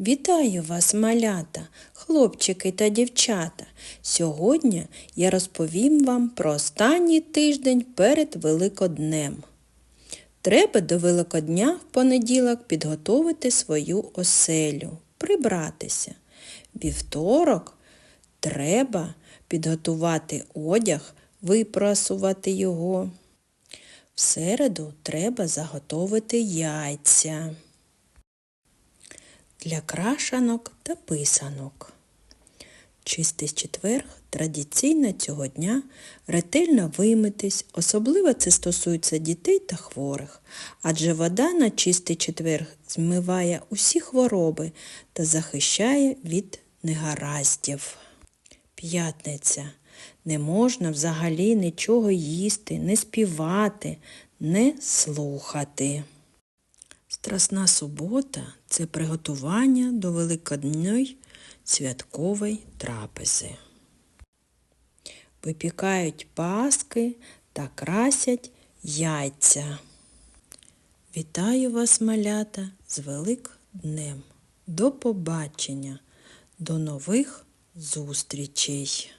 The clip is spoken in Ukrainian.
Вітаю вас, малята, хлопчики та дівчата. Сьогодні я розповім вам про останній тиждень перед Великоднем. Треба до Великодня в понеділок підготовити свою оселю, прибратися. Вівторок треба підготувати одяг, випрасувати його. В середу треба заготовити яйця для крашанок та писанок. Чистий четверг традиційно цього дня ретельно вимитись, особливо це стосується дітей та хворих, адже вода на чистий четверг змиває усі хвороби та захищає від негараздів. П'ятниця. Не можна взагалі нічого їсти, не співати, не слухати. Страсна субота це приготування до великодньої святкової трапези. Випікають паски та красять яйця. Вітаю вас, малята, з Великднем. До побачення, до нових зустрічей!